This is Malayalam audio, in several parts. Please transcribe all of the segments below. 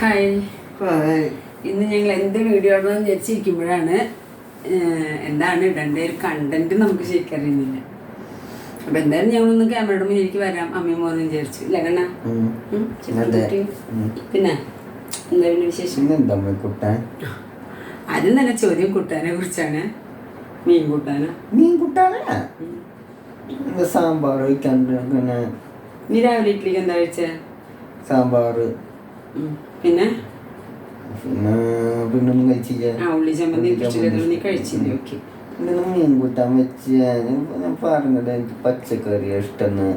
ഹായ്. ഇന്ന് ഞങ്ങൾ എന്ത് വീഡിയോ ആണെന്ന് വിചാരിച്ചിരിക്കുമ്പോഴാണ് എന്താണ് ഇടേണ്ട ഒരു കണ്ടന്റ് നമുക്ക് ശരിക്കറിയുന്നില്ല അപ്പൊ എന്തായാലും ഞങ്ങളൊന്ന് ക്യാമറയുടെ മുന്നിലേക്ക് വരാം അമ്മയും മോനും വിചാരിച്ചു. ഇല്ല കണ്ണ. പിന്നെ എന്തായാലും വിശേഷം? ആദ്യം തന്നെ ചോദ്യം കുട്ടാനെ കുറിച്ചാണ്. മീൻ കുട്ടാന? മീൻ കുട്ടാന? സാമ്പാർ വയ്ക്കാണ്ട് പിന്നെ നീ രാവിലെ ഇഡ്ഡലിക്ക് എന്താ കഴിച്ചേ? സാമ്പാർ. പിന്നെ? പിന്നെ ഒന്നും കഴിച്ചില്ല. ആ ഉള്ളി ചമ്മന്തി കൃഷിയിലത് നീ കഴിച്ചില്ലേ? ഓക്കെ. പിന്നെ മീൻ കൂട്ടാൻ വെച്ച് ഞാൻ പറഞ്ഞത് എനിക്ക് പച്ചക്കറി ഇഷ്ടന്ന്.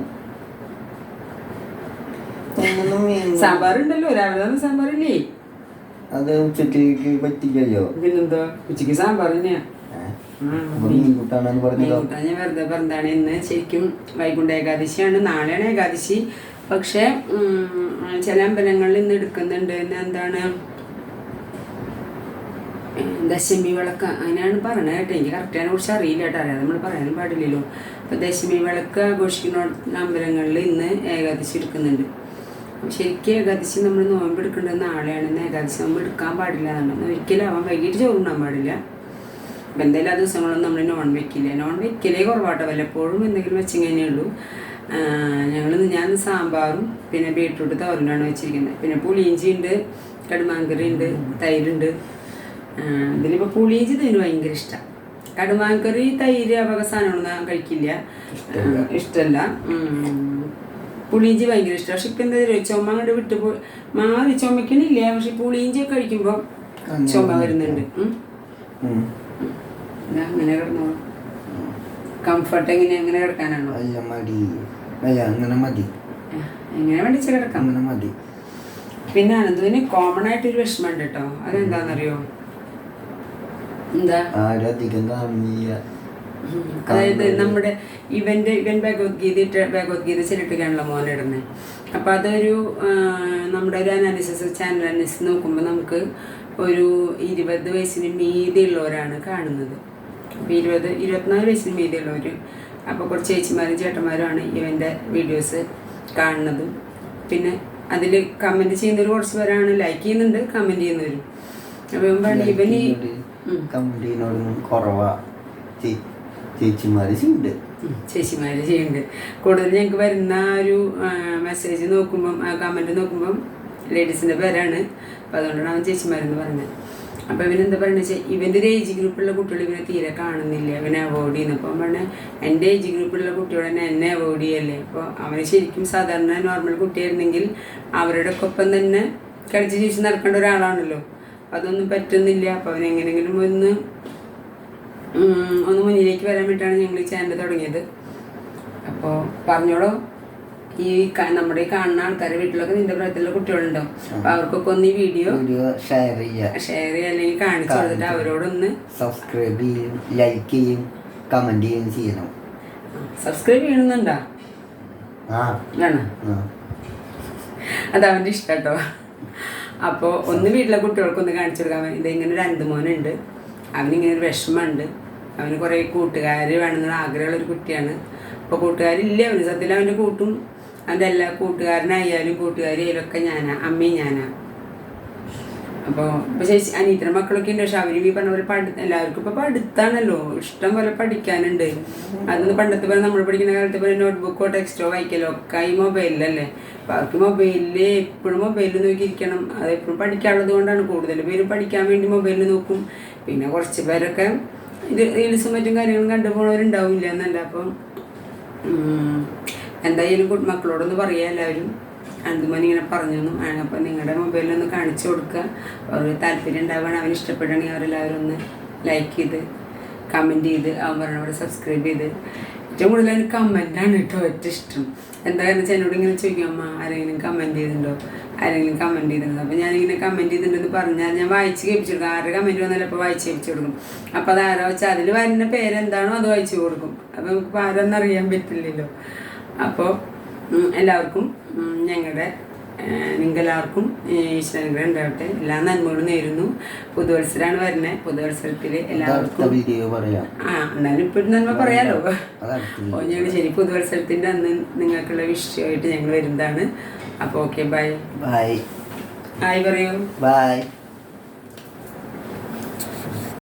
സാമ്പാറുണ്ടല്ലോ രാവിലെ സാമ്പാറില്ലേ? അത് ഉച്ചത്തേക്ക് പറ്റില്ലല്ലോ. പിന്നെന്താ ഉച്ചയ്ക്ക് സാമ്പാർ തന്നെയാ ഞാൻ വെറുതെ പറഞ്ഞതാണ്. ഇന്ന് ശരിക്കും വൈകുണ്ഠ ഏകാദശിയാണ്. നാളെയാണ് ഏകാദശി. പക്ഷെ ചില അമ്പലങ്ങളിൽ ഇന്ന് എടുക്കുന്നുണ്ട്. എന്താണ്? ദശമി വിളക്ക്. അങ്ങനെയാണ് പറയണത് കേട്ടോ. എനിക്ക് കറക്റ്റ് അതിനെ കുറിച്ച് അറിയില്ല കേട്ടോ. അറിയാതെ നമ്മൾ പറയാനും പാടില്ലല്ലോ. അപ്പൊ ദശമി വിളക്ക് ആഘോഷിക്കുന്ന അമ്പലങ്ങളിൽ ഇന്ന് ഏകാദശി എടുക്കുന്നുണ്ട്. ശരിക്കും ഏകാദശി നമ്മൾ നോമ്പ് എടുക്കേണ്ടത് നാളെയാണ് ഏകാദശി നമ്മൾ എടുക്കാൻ പാടില്ല. എന്നാണ് ഒരിക്കലും അവൻ വൈകിട്ട് ചോറുണ്ണാൻ പാടില്ല. അപ്പം എന്തായാലും ആ ദിവസങ്ങളൊന്നും നമ്മൾ നോൺ വെക്കില്ല നോൺ വെക്കലേ കുറവാട്ടോ. വല്ലപ്പോഴും എന്തെങ്കിലും വെച്ചിങ്ങനെ ഉള്ളൂ. ഞങ്ങൾ ഞാൻ സാമ്പാറും പിന്നെ ബീട്രൂട്ട് തോരനാണ് വെച്ചിരിക്കുന്നത്. പിന്നെ പുളിയിഞ്ചി ഉണ്ട് കടുമാങ്കറി ഉണ്ട് തൈരുണ്ട് ഇതിലിപ്പോൾ പുളിയിഞ്ചി ഇതിന് ഭയങ്കര ഇഷ്ടമാണ് കടുമാങ്കറി തൈര് ആ വക സാധനങ്ങളൊന്നും ഞാൻ കഴിക്കില്ല. ഇഷ്ടമല്ല. പുളിയിഞ്ചി ഭയങ്കര ഇഷ്ടമാണ് പക്ഷെ ഇപ്പം എന്താ പറയുക ചുമ അങ്ങോട്ട് വിട്ട് പോയി മാറി ചുമക്കണില്ല പക്ഷെ പുളിയിഞ്ചി കഴിക്കുമ്പോൾ ചുമ വരുന്നുണ്ട്. ഉം. അങ്ങനെ കിടന്നോളൂ കംഫർട്ട് എങ്ങനെ എങ്ങനെ കിടക്കാനാണോ? അല്ല മടി. അല്ല അങ്ങനെ മതി. എങ്ങനെ വേണ്ടിച്ച കിടക്കാം? അങ്ങനെ മതി. പിന്നെ അനന്തുവിന് കോമൺ ആയിട്ട് ഒരു വിഷമമുണ്ട് കേട്ടോ അതെന്താണെന്നറിയോ എന്താ ആരധികം ഉം. അതായത് നമ്മുടെ ഇവന്റെ ഇവൻ ഭഗവത്ഗീത ഭഗവത്ഗീത ചെല്ലിട്ടൊക്കെയാണല്ലോ മോനിടുന്നത് അപ്പൊ അതൊരു നമ്മുടെ ഒരു അനാലിസിസ് ചാനൽ അനാലിസിസ് നോക്കുമ്പോൾ നമുക്ക് ഒരു ഇരുപത് വയസ്സിന് മീതിയുള്ളവരാണ് കാണുന്നത്. അപ്പോൾ ഇരുപത് ഇരുപത്തിനാല് വയസ്സിന് മീതിയുള്ളവർ അപ്പോൾ കുറച്ച് ചേച്ചിമാരും ചേട്ടന്മാരുമാണ് ഇവന്റെ വീഡിയോസ് കാണുന്നത്. പിന്നെ അതിൽ കമന്റ് ചെയ്യുന്നവർ കുറച്ച് പേരാണ് ലൈക്ക് ചെയ്യുന്നുണ്ട് കമന്റ് ചെയ്യുന്നവരും. അപ്പോൾ ഇവൻ ഈ കമന്റ് ചെയ്യുന്നവരൊന്നും കുറവാ. ചേച്ചിമാർ ഉം, ചേച്ചിമാര് ചെയ്യുന്നുണ്ട്. കൂടുതൽ ഞങ്ങൾക്ക് വരുന്ന ഒരു മെസ്സേജ് നോക്കുമ്പം കമന്റ് നോക്കുമ്പം ലേഡീസിന്റെ പേരാണ്. അപ്പോൾ അതുകൊണ്ടാണ് അവൻ ചേച്ചിമാരെന്ന് പറഞ്ഞത്. അപ്പോൾ ഇവനെന്താ പറയുന്നത് വെച്ചാൽ ഇവന്റെ ഏജ് ഗ്രൂപ്പിലുള്ള കുട്ടികൾ ഇവനെ തീരെ കാണുന്നില്ല. ഇവനെ അവോയ്ഡ് ചെയ്യുന്നു. അപ്പോൾ പറഞ്ഞ എന്റെ ഏജ് ഗ്രൂപ്പിലുള്ള കുട്ടികൾ തന്നെ എന്നെ അവോയ്ഡ് ചെയ്യല്ലേ? അപ്പോൾ അവന് ശരിക്കും സാധാരണ നോർമൽ കുട്ടിയായിരുന്നെങ്കിൽ അവരുടെ ഒപ്പം തന്നെ കളിച്ച് ജീവിച്ച് നടക്കേണ്ട ഒരാളാണല്ലോ. അതൊന്നും പറ്റുന്നില്ല. അപ്പോൾ അവൻ എങ്ങനെയെങ്കിലും ഒന്ന് ഒന്ന് മുന്നിലേക്ക് വരാൻ വേണ്ടിയിട്ടാണ് ഞങ്ങൾ ചാനൽ തുടങ്ങിയത്. അപ്പോൾ പറഞ്ഞോളൂ. ഈ നമ്മുടെ ഈ കാണുന്ന ആൾക്കാരെ വീട്ടിലൊക്കെ നിന്റെ പ്രായത്തിലുള്ള കുട്ടികളുണ്ടാവും അപ്പൊ അവർക്കൊക്കെ ഒന്ന് ഈ വീഡിയോ ഷെയർ ചെയ്യുക ഷെയർ ചെയ്യുക അല്ലെങ്കിൽ കാണിച്ചു കൊടുത്തിട്ട് അവരോടൊന്ന് സബ്സ്ക്രൈബ് ചെയ്യും ലൈക്ക് ചെയ്യും കമന്റ് ചെയ്യുകയും ചെയ്യണം. സബ്സ്ക്രൈബ് ചെയ്യണമെന്നുണ്ടോ വേണം. അത് അവന്റെ ഇഷ്ടം കേട്ടോ. അപ്പോൾ ഒന്ന് വീട്ടിലെ കുട്ടികൾക്കൊന്ന് കാണിച്ചു കൊടുക്കാൻ വേണ്ടി. ഇങ്ങനെ ഒരു അന്തുമോനുണ്ട്. അവനിങ്ങനെ ഒരു വിഷമമുണ്ട്. അവന് കുറേ കൂട്ടുകാർ വേണമെന്നുള്ള ആഗ്രഹമുള്ള ഒരു കുട്ടിയാണ്. അപ്പോൾ കൂട്ടുകാരില്ല. അവന് സത്യത്തിൽ അവന്റെ കൂട്ടും എല്ലാ കൂട്ടുകാരനായാലും കൂട്ടുകാരിയായാലും ഒക്കെ ഞാനാ. അമ്മയും ഞാനാ. അപ്പോൾ ഇപ്പോൾ ചേച്ചി അനീത്തിന്റെ മക്കളൊക്കെ ഉണ്ട്. പക്ഷെ അവരും ഈ പറഞ്ഞ പോലെ പഠി എല്ലാവർക്കും ഇപ്പോൾ പഠിത്താണല്ലോ. ഇഷ്ടം പോലെ പഠിക്കാനുണ്ട്. അതൊന്ന് പണ്ടത്തെ പോലെ നമ്മൾ പഠിക്കുന്ന കാലത്ത് പോലെ നോട്ട്ബുക്കോ ടെക്സ്റ്റോ വായിക്കലോ ഒക്കെ ഈ മൊബൈലിലല്ലേ അപ്പോൾ അവർക്ക് മൊബൈലിൽ എപ്പോഴും മൊബൈലിൽ നോക്കിയിരിക്കണം. അത് എപ്പോഴും പഠിക്കാനുള്ളത് കൊണ്ടാണ് കൂടുതൽ പേര് പഠിക്കാൻ വേണ്ടി മൊബൈലിൽ നോക്കും. പിന്നെ കുറച്ച് പേരൊക്കെ ഇത് റീൽസും മറ്റും കാര്യങ്ങളും കണ്ടുപോകുന്നവരുണ്ടാവില്ല എന്നല്ല. അപ്പം എന്തായാലും കുട്ടി മക്കളോടൊന്ന് പറയാ എല്ലാവരും. അന്തുമോൻ ഇങ്ങനെ പറഞ്ഞു അപ്പോൾ നിങ്ങളുടെ മൊബൈലിൽ ഒന്ന് കാണിച്ചു കൊടുക്കുക അവർ താല്പര്യം ഉണ്ടാവുകയാണ്. അവന് ഇഷ്ടപ്പെടുകയാണെങ്കിൽ അവരെല്ലാവരും ഒന്ന് ലൈക്ക് ചെയ്ത് കമന്റ് ചെയ്ത് അവൻ പറഞ്ഞ സബ്സ്ക്രൈബ് ചെയ്ത്. ഏറ്റവും കൂടുതൽ എനിക്ക് കമന്റാണ് കേട്ടോ ഏറ്റവും ഇഷ്ടം. എന്താ കാരണം വെച്ചാൽ എന്നോട് ഇങ്ങനെ ചോദിക്കും അമ്മ ആരെങ്കിലും കമന്റ് ചെയ്തിട്ടുണ്ടോ? ആരെങ്കിലും കമന്റ് ചെയ്തിട്ടുണ്ടോ? അപ്പോൾ ഞാനിങ്ങനെ കമന്റ് ചെയ്തിട്ടുണ്ടെന്ന് പറഞ്ഞാൽ ഞാൻ വായിച്ച് കേൾപ്പിച്ചു കൊടുക്കും ആരുടെ കമന്റ് വന്നാലും അപ്പോൾ വായിച്ച് കേൾപ്പിച്ചു കൊടുക്കും. അപ്പോൾ അത് ആരോ വെച്ചാൽ അതിൽ വരുന്ന പേരെന്താണോ അത് വായിച്ചു കൊടുക്കും. അപ്പോൾ നമുക്ക് ആരെന്ന് അറിയാൻ പറ്റില്ലല്ലോ. അപ്പോൾ എല്ലാവർക്കും ഞങ്ങളുടെ നിങ്ങൾക്കെല്ലാവർക്കും ഈശ്വരനുഗ്രഹം ഉണ്ടാവട്ടെ. എല്ലാ നന്മകളും നേരുന്നു. പുതുവത്സരമാണ് വരുന്നത് പുതുവത്സരത്തിൽ എല്ലാവർക്കും ആ എന്നാലും ഇപ്പോഴും നന്മ പറയാലോ. അപ്പോൾ ഞങ്ങൾ ശരി പുതുവത്സരത്തിന്റെ അന്ന് നിങ്ങൾക്കുള്ള വിഷയമായിട്ട് ഞങ്ങൾ വരുന്നതാണ്. അപ്പോൾ ഓക്കെ ബൈ ബൈ ഹായ് പറയൂ. ബൈ